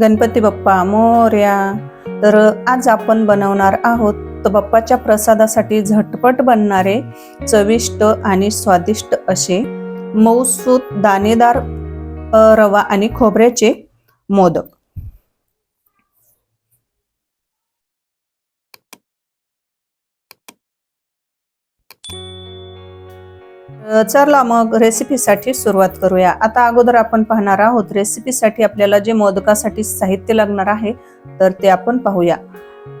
गणपती बाप्पा मोर्या. तर आज आपण बनवणार आहोत तर बाप्पाच्या प्रसादासाठी झटपट बनणारे चविष्ट आणि स्वादिष्ट असे मऊसूत दाणेदार रवा आणि खोबऱ्याचे मोदक. चला मग रेसिपीसाठी सुरुवात करूया. आता अगोदर आपण पाहणार आहोत रेसिपीसाठी आपल्याला जे मोदकासाठी साहित्य लागणार आहे तर ते आपण पाहूया.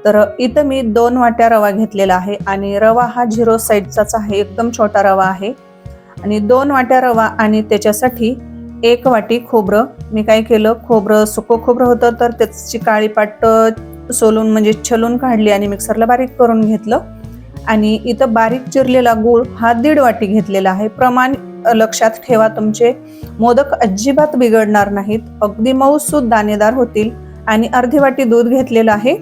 तर इथं मी दोन वाट्या रवा घेतलेला आहे आणि रवा हा झिरो साईजचाच आहे एकदम छोटा रवा आहे. आणि दोन वाट्या रवा आणि त्याच्यासाठी एक वाटी खोबरं. मी काय केलं खोबरं सुकं खोबरं होतं तर त्याची काळी पाट सोलून म्हणजे छलून काढली आणि मिक्सरला बारीक करून घेतलं. आणि इथं बारीक चिरलेला गूळ हा दीड वाटी घेतलेला आहे. प्रमाण लक्षात ठेवा तुमचे. मोदक अजिबात बिघडणार नाहीत. अगदी मऊसूद दाणेदार होतील आणि अर्धी वाटी दूध घेतलेलं आहे.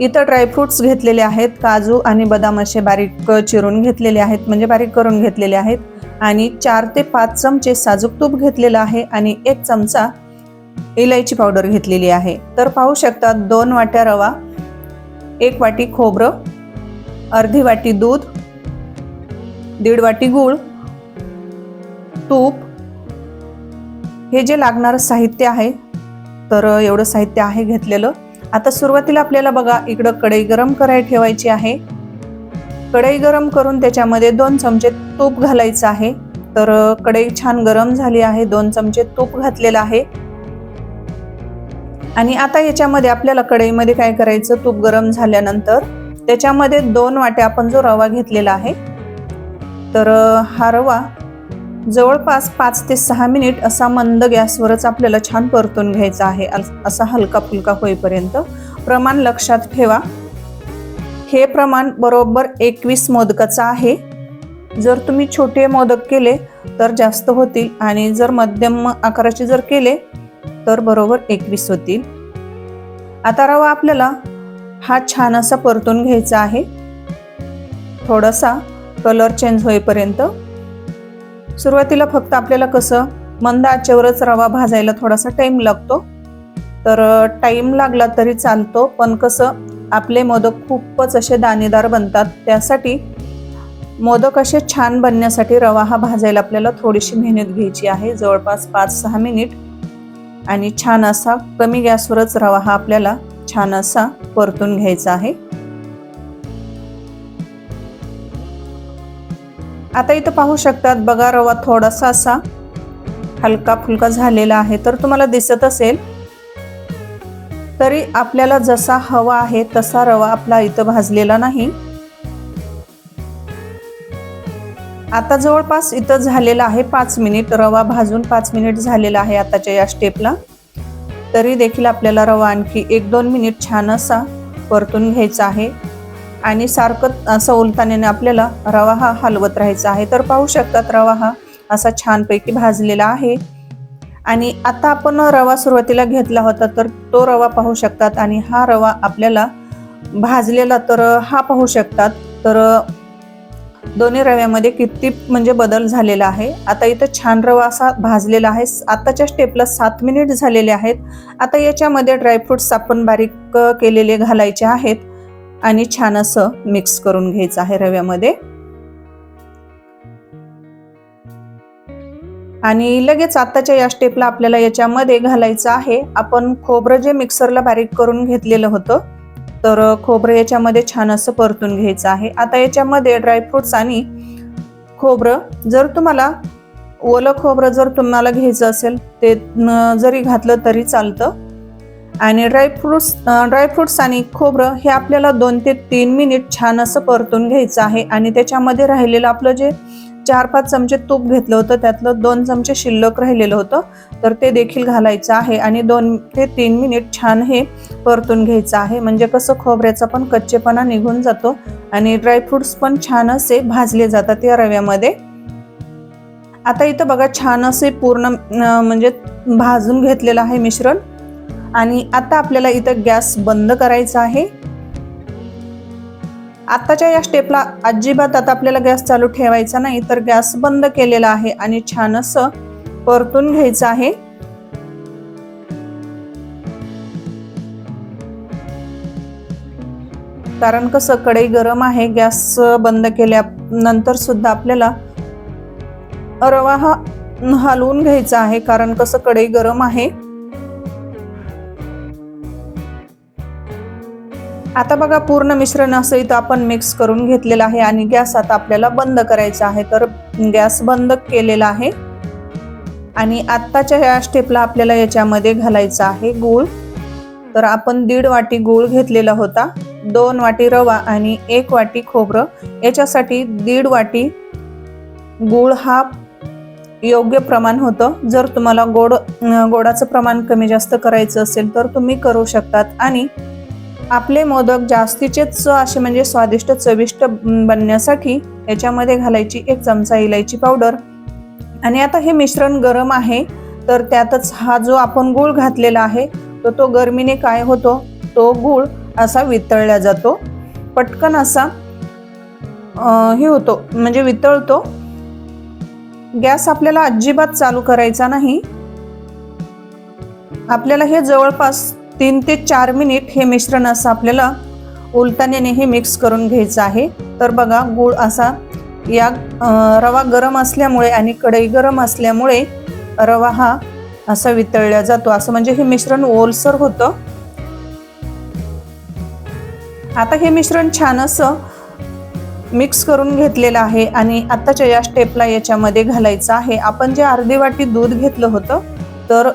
इथं ड्रायफ्रुट्स घेतलेले आहेत. काजू आणि बदाम असे बारीक चिरून घेतलेले आहेत. म्हणजे बारीक करून घेतलेले आहेत. आणि चार ते पाच चमचे साजूक तूप घेतलेलं आहे आणि एक चमचा इलायची पावडर घेतलेली आहे. तर पाहू शकता दोन वाट्या रवा एक वाटी खोबरं अर्धी वाटी दूध दीड वाटी गूळ तूप. हे जे लागणारं साहित्य आहे तर एवढं साहित्य आहे घेतलेलं. आता सुरुवातीला आपल्याला बघा इकडं कढई गरम कराय ठेवायची आहे. कढई गरम करून त्याच्यामध्ये दोन चमचे तूप घालायचं आहे. तर कढई छान गरम झाली आहे दोन चमचे तूप घातलेलं आहे. आणि आता याच्यामध्ये आपल्याला कढईमध्ये काय करायचं? तूप गरम झाल्यानंतर त्याच्यामध्ये दोन वाट्या आपण जो रवा घेतलेला आहे तर हा रवा जवळपास पाच ते सहा मिनिट असा मंद गॅसवरच आपल्याला छान परतून घ्यायचा आहे अल- असा हलका फुलका होईपर्यंत. प्रमाण लक्षात ठेवा. हे प्रमाण बरोबर एकवीस मोदकाचं आहे. जर तुम्ही छोटे मोदक केले तर जास्त होतील आणि जर मध्यम आकाराचे जर केले तर बरोबर एकवीस होतील. आता रवा आपल्याला हा छान असा परतून घ्यायचा आहे. थोडासा कलर चेंज होईपर्यंत. सुरुवातीला फक्त आपल्याला कसं मंद आचेवरच रवा भाजायला थोडासा टाईम लागतो. तर टाईम लागला तरी चालतो पण कसं आपले मोदक खूपच असे दाणेदार बनतात. त्यासाठी मोदक असे छान बनण्यासाठी रवा हा भाजायला आपल्याला थोडीशी मेहनत घ्यायची आहे जवळपास पाच सहा मिनिट. आणि छान असा कमी गॅसवरच रवा हा आपल्याला छान असा परतून घ्यायचा आहे. आता इथं पाहू शकतात बघा रवा थोडासा असा हलका फुलका झालेला आहे. तर तुम्हाला दिसत असेल तरी आपल्याला जसा हवा आहे तसा रवा आपला इथं भाजलेला नाही. आता जवळपास इथं झालेला आहे पाच मिनिट रवा भाजून पाच मिनिट झालेला आहे आताच्या या स्टेपला तरी देखील आपल्याला रवा आणखी एक दोन मिनिट छान असा परतून घ्यायचा आहे. आणि सारखं असं उलताने आपल्याला रवा हा हलवत राहायचा आहे. तर पाहू शकतात रवा हा असा छानपैकी भाजलेला आहे. आणि आता आपण रवा सुरुवातीला घेतला होता तर तो रवा पाहू शकतात. आणि हा रवा आपल्याला भाजलेला तर हा पाहू शकतात. तर दोन्ही रव्यामध्ये किती म्हणजे बदल झालेला आहे? आता इथं छान रवा असा भाजलेला आहे. आताच्या स्टेपला सात मिनिट झालेले आहेत. आता याच्यामध्ये ड्रायफ्रुट्स आपण बारीक केलेले घालायचे आहेत. आणि छान असं मिक्स करून घ्यायचं आहे रव्यामध्ये. आणि लगेच आताच्या या स्टेपला आपल्याला याच्यामध्ये घालायचं आहे. आपण खोबरं जे मिक्सरला बारीक करून घेतलेलं होतं तर खोबरं याच्यामध्ये छान असं परतून घ्यायचं आहे. आता याच्यामध्ये ड्रायफ्रुट्स आणि खोबरं जर तुम्हाला ओलं खोबरं जर तुम्हाला घ्यायचं असेल ते न- जरी घातलं तरी चालतं. आणि ड्रायफ्रुट्स ड्रायफ्रुट्स आणि खोबरं हे आपल्याला दोन ते तीन मिनिट छान असं परतून घ्यायचं आहे. आणि त्याच्यामध्ये राहिलेलं आपलं जे चार पाच चमचे तूप घेतलं होतं त्यातलं दोन चमचे शिल्लक राहिलेलं होतं. तर ते देखील घालायचं आहे आणि दोन ते तीन मिनिट छान हे परतून घ्यायचं आहे. म्हणजे कसं खोबऱ्याचा पण कच्चेपणा निघून जातो आणि ड्रायफ्रुट्स पण छान असे भाजले जातात या रव्यामध्ये. आता इथं बघा छान असे पूर्ण म्हणजे भाजून घेतलेलं आहे मिश्रण. आणि आता आपल्याला इथं गॅस बंद करायचा आहे. आत्ताच्या या स्टेपला अजिबात आता आपल्याला गॅस चालू ठेवायचा नाही तर गॅस बंद केलेला आहे आणि छान असं परतून घ्यायचं आहे. कारण कसं कढई गरम आहे गॅस बंद केल्यानंतर सुद्धा आपल्याला रवा हा हलवून घ्यायचा आहे कारण कसं कढई गरम आहे. आता बघा पूर्ण मिश्रण असं इथं आपण मिक्स करून घेतलेलं आहे आणि गॅस आता आपल्याला बंद करायचा आहे. तर गॅस बंद केलेला आहे. आणि आत्ताच्या ह्या स्टेपला आपल्याला याच्यामध्ये घालायचा आहे गूळ. तर आपण दीड वाटी गूळ घेतलेला होता. दोन वाटी रवा आणि एक वाटी खोबरं. याच्यासाठी दीड वाटी गूळ हा योग्य प्रमाण होतं. जर तुम्हाला गोड गोडाचं प्रमाण कमी जास्त करायचं असेल तर तुम्ही करू शकतात. आणि आपले मोदक जास्तीचेच असे म्हणजे स्वादिष्ट चविष्ट बनण्यासाठी याच्यामध्ये घालायची एक चमचा इलायची पावडर आणि आता हे मिश्रण गरम आहे तर त्यातच हा जो आपण गूळ घातलेला आहे तर तो गरमीने काय होतो? तो गूळ असा वितळला जातो. पटकन असा हे होतो म्हणजे वितळतो. गॅस आपल्याला अजिबात चालू करायचा नाही. आपल्याला हे जवळपास तीन ते चार मिनिट हे मिश्रण असं आपल्याला उलटण्याने हे मिक्स करून घ्यायचं आहे. तर बघा गूळ असा या रवा गरम असल्यामुळे आणि कढई गरम असल्यामुळे रवा हा असा वितळला जातो. असं म्हणजे हे मिश्रण ओलसर होतं. आता हे मिश्रण छान असं मिक्स करून घेतलेलं आहे आणि आत्ताच्या या स्टेपला याच्यामध्ये घालायचं आहे. आपण जे अर्धी वाटी दूध घेतलं होतं तर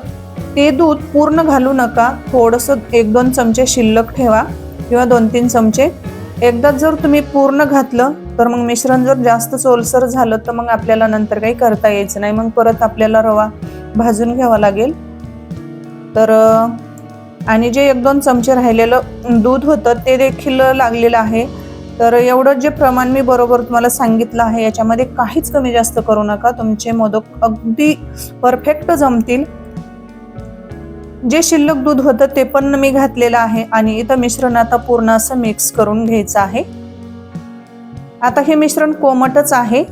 ते दूध पूर्ण घालू नका. थोडंसं एक दोन चमचे शिल्लक ठेवा किंवा दोन तीन चमचे. एकदाच जर तुम्ही पूर्ण घातलं तर मग मिश्रण जर जास्त सोलसर झालं तर मग आपल्याला नंतर काही करता यायचं नाही. मग परत आपल्याला रवा भाजून घ्यावा लागेल. तर आणि जे एक दोन चमचे राहिलेलं दूध होतं ते देखील लागलेलं आहे. तर एवढं जे प्रमाण मी बरोबर तुम्हाला सांगितलं आहे याच्यामध्ये काहीच कमी जास्त करू नका. तुमचे मोदक अगदी परफेक्ट जमतील. जे शिल्लक दूध होतं ते पण मी घातलेलं आहे आणि इथं मिश्रण आता पूर्ण असं मिक्स करून घ्यायचं आहे. आता हे मिश्रण कोमटच आहे.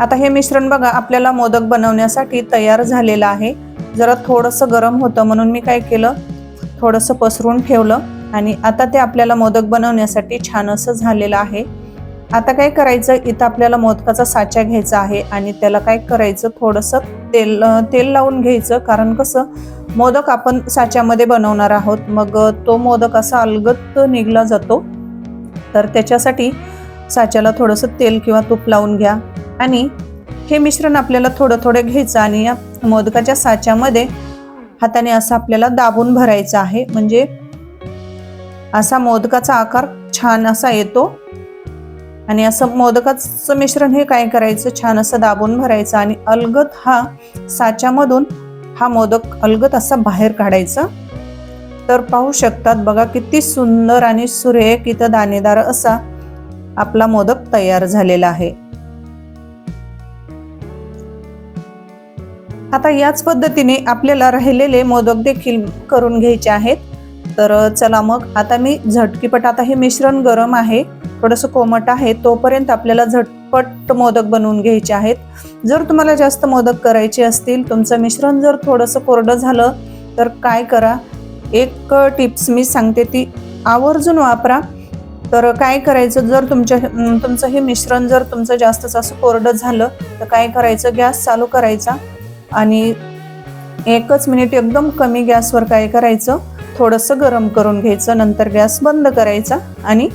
आता हे मिश्रण बघा आपल्याला मोदक बनवण्यासाठी तयार झालेलं आहे. जरा थोडंसं गरम होतं म्हणून मी काय केलं थोडंसं पसरून ठेवलं आणि आता ते आपल्याला मोदक बनवण्यासाठी छान असं झालेलं आहे. आता काय करायचं? इथं आपल्याला मोदकाचा साचा घ्यायचा आहे आणि त्याला काय करायचं? थोडंसं तेल तेल लावून घ्यायचं. कारण कसं? मोदक आपण साच्यामध्ये बनवणार आहोत. मग तो मोदक असा अलगत निघला जातो. तर त्याच्यासाठी साच्याला थोडंसं तेल किंवा तूप लावून घ्या. आणि हे मिश्रण आपल्याला थोडं थोडं घ्यायचं आणि या मोदकाच्या साच्यामध्ये हाताने असं आपल्याला दाबून भरायचं आहे. म्हणजे असा मोदकाचा आकार छान असा येतो. आणि असं मोदकाचं मिश्रण हे काय करायचं? छान असं दाबून भरायचं आणि अलगत हा साच्यामधून हा मोदक अलगत असा बाहेर काढायचा. तर पाहू शकतात बघा किती सुंदर आणि सुरेख इथं दाणेदार असा आपला मोदक तयार झालेला आहे. आता याच पद्धतीने आपल्याला राहिलेले मोदक देखील करून घ्यायचे आहेत. तर चला मग आता मी झटकीपट आता हे मिश्रण गरम आहे. थोडंसं कोमट आहे तोपर्यंत आपल्याला झटपट मोदक बनवून घ्यायचे आहेत. जर तुम्हाला जास्त मोदक करायचे असतील तुमचं मिश्रण जर थोडंसं कोरडं झालं तर काय करा? एक टिप्स मी सांगते ती आवर्जून वापरा. तर काय करायचं? जर तुमच्या तुमचं हे मिश्रण जर तुमचं जास्तच असं कोरडं झालं तर काय करायचं? गॅस चालू करायचा आणि एकच मिनिट एकदम कमी गॅसवर काय करायचं? थोडंसं गरम करून घ्यायचं नंतर गॅस बंद करायचा आणि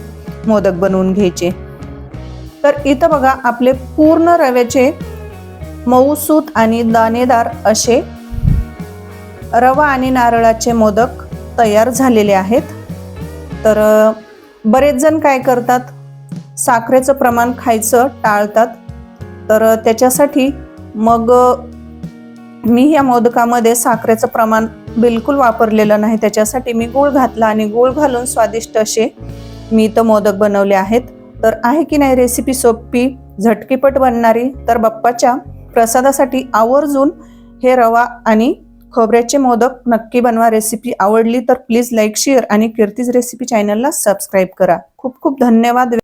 मोदक बनवून घ्यायचे. तर इथं बघा आपले पूर्ण रव्याचे मऊसूत आणि दाणेदार असे रवा आणि नारळाचे मोदक तयार झालेले आहेत. तर बरेच जण काय करतात साखरेचं प्रमाण खायचं टाळतात. तर त्याच्यासाठी मग मी या मोदकामध्ये साखरेचं प्रमाण बिलकुल वापरलेलं नाही. त्याच्यासाठी मी गूळ घातला आणि गूळ घालून स्वादिष्ट असे मी तर मोदक बनवले आहेत. तर आहे की नाही रेसिपी सोपी झटकीपट बनणारी? तर बाप्पाच्या प्रसादासाठी आवर्जून हे रवा आणि खोबऱ्याचे मोदक नक्की बनवा. रेसिपी आवडली तर प्लीज लाईक शेअर आणि कीर्तीज रेसिपी चॅनलला सबस्क्राईब करा. खूप खूप धन्यवाद.